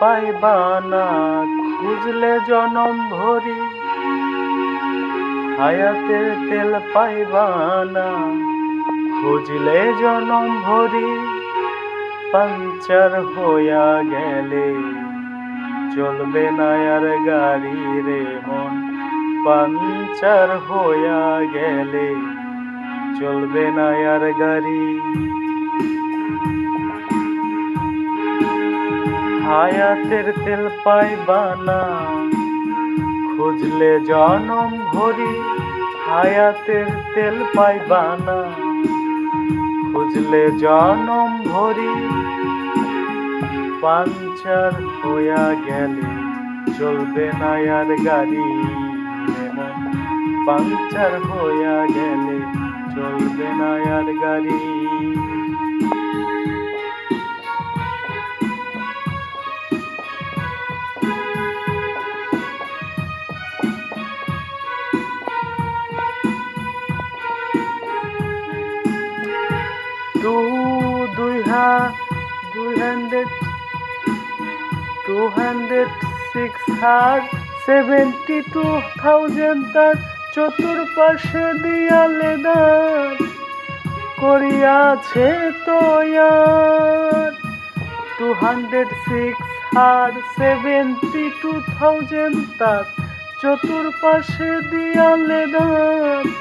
পাইবা না, খুঁজলে জনম ভরি। হায়াতের তেল পাইবা না, খুঁজলে জনম ভরি। পাঞ্চার হইয়া গেলে চলবে না আর গাড়ি রে মন। পাঞ্চার হইয়া গেলে চলবে না আর গাড়ি। হায়াতের তেল পাইবা না খুঁজলে জনম ভরি হায়াতের তেল পাইবা না খুঁজলে জনম ভরি পাঞ্চার হইয়া গেলে চলবে না আর গাড়ি পাঞ্চার হইয়া গেলে চলবে না আর গাড়ি টু দুই হা দুই হান্ড্রেড টু হান্ড্রেড সিক্স হার সেভেন্টি টু থাউজেন্ড তার চতুর্পাশে দিয়ালে দাঁড় করিয়াছে তয়ার। টু হান্ড্রেড সিক্স হার সেভেন্টি টু থাউজেন্ড তার চতুর্পাশে দিয়ালে দাঁড়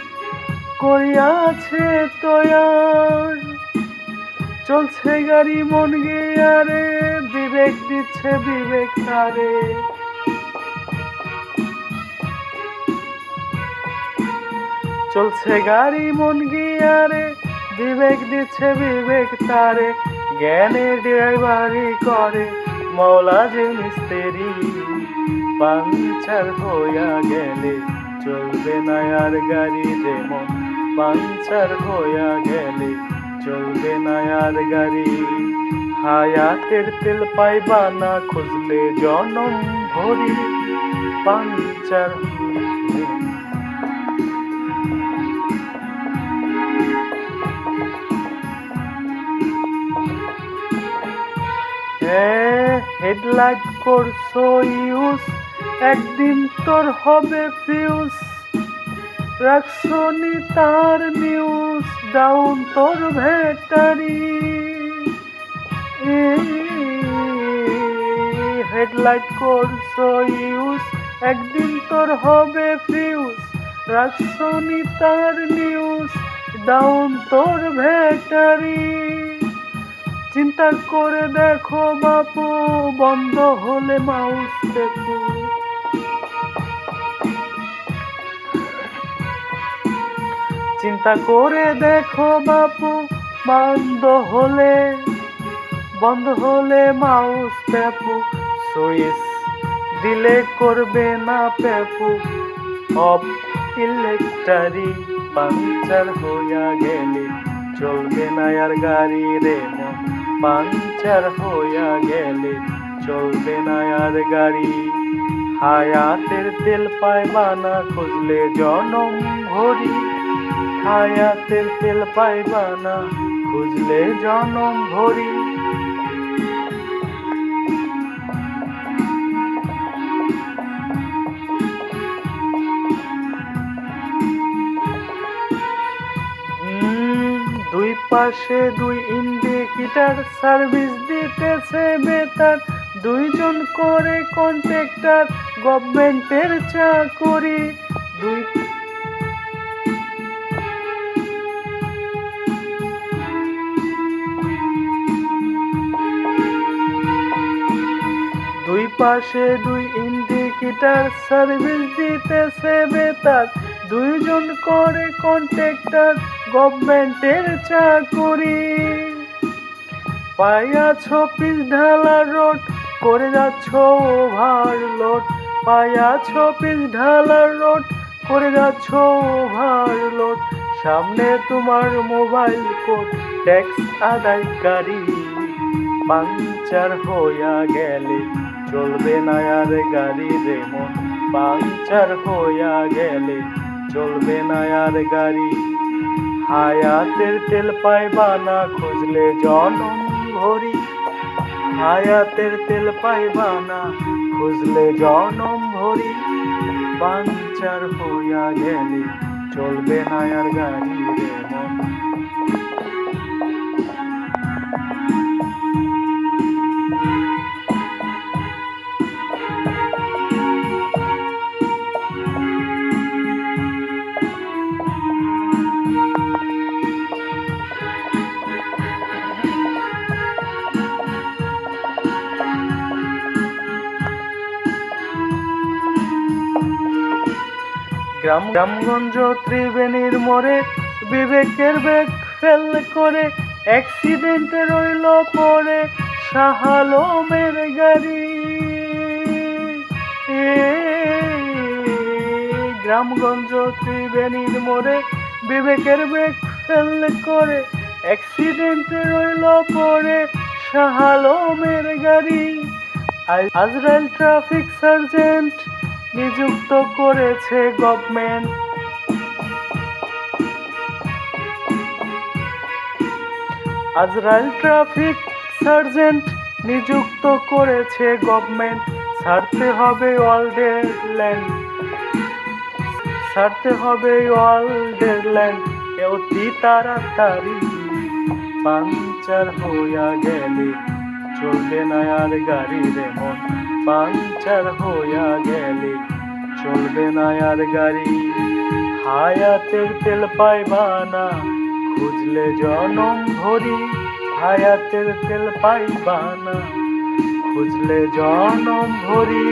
করিয়াছে তয়ার? চলছে গাড়ি, মন গিয়ারে, বিবেক দিচ্ছে বিবেক তারে। চলছে গাড়ি, মন গিয়ারে, বিবেক দিচ্ছে বিবেক তারে। জ্ঞানে ড্রাইভারি করে মৌলা যে মিস্ত্রি। পাঞ্চার হইয়া গেলে চলবে না আর গাড়ি রে মন পাঞ্চার হইয়া গেলে, চলবে না আর গাড়ি। হায়াতের তেল পাইবা না, খুঁজলে জনম ভরি পাঞ্চার হেডলাইট করছ ইউজ একদিন তোর হবে ফিউজ রাখছো নি তার নিউজ ডাউন তোর ভেটারি হেডলাইট করছ ইউজ একদিন তোর হবে ফিউজ রাখছো নি তার নিউজ ডাউন তোর ভেটারি চিন্তা করে দেখো বাপু, বন্ধ হলে মাউস দেখো। চিন্তা করে দেখো বাপু, বন্ধ হলে বন্ধ হলে মাউস পেপু সুইচ দিলে করবে না পেপু অফ ইলেকট্রারি পাঞ্চার হইয়া গেলে চলবে না আর গাড়ি রে মন। পাঞ্চার হইয়া গেলে চলবে না আর গাড়ি। হায়াতের তেল পাইবা না খুঁজলে জনম ভরি হায়াতের তেল পাইবা না, খুঁজলে জনম ভরি। দুই পাশে দুই ইন্ডিকেটার সার্ভিস দিতেছে বেতার। দুইজন করে কন্ট্রাক্টর গভর্নমেন্টের চাকরি। দুই পাশে দুই ইন্ডিকেটার সার্ভিস দিতেছে বেতার। দুইজন করে কন্ট্রাক্টর গভর্নমেন্টের চাকরি। পায়া ছপিস ঢালা রোড, করে যাচ্ছ ওভারলোড পায়া ছপিস ঢালা রোড, করে যাচ্ছ ওভারলোড সামনে তোমার মোবাইল কোড, ট্যাক্স আদায়কারী। পাঞ্চার হইয়া গেলে চলবে না আর গাড়ি রে মন। পাঞ্চার হইয়া গেলে চলবে না আর গাড়ি। হায়াতের তেল পাইবা না খুঁজলে জনম ভরি। হায়াতের তেল পাইবা না খুঁজলে জনম ভরি। পাঞ্চার হইয়া গেলে চলবে না আর গাড়ি রে মন। গ্রাম গ্রামগঞ্জ ত্রিবেণীর মোড়ে বিবেকের বেগ ফেল করে অ্যাক্সিডেন্টে রইল পরে শাহালমের গাড়ি। গ্রামগঞ্জ ত্রিবেণীর মোড়ে বিবেকের বেগ ফেল করে অ্যাক্সিডেন্টে রইল পরে শাহালমের গাড়ি। আজ- আজরাইল ট্রাফিক সার্জেন্ট নিযুক্ত করেছে গভর্নমেন্ট আজরাইল ট্রাফিক সার্জেন্ট নিযুক্ত করেছে গভর্নমেন্ট ছাড়তে হবে ওয়ার্ল্ডের ল্যান্ড ছাড়তে হবে ওয়ার্ল্ডের ল্যান্ড অতি তাড়াতাড়ি পাঞ্চার হইয়া গেলে। চলবে না আর গাড়ি রে মন পাঞ্চার হইয়া গেলে চলবে না আর গাড়ি। হায়াতের তেল পাইবা না খুঁজলে জনম ভরি। হায়াতের তেল পাইবা না খুঁজলে জনম ভরি।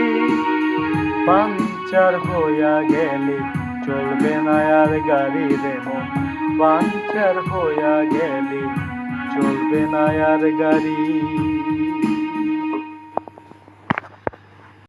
পাঞ্চার হইয়া গেলে চলবে না আর গাড়ি রে পাঞ্চার হইয়া গেলে চলবে না আর গাড়ি।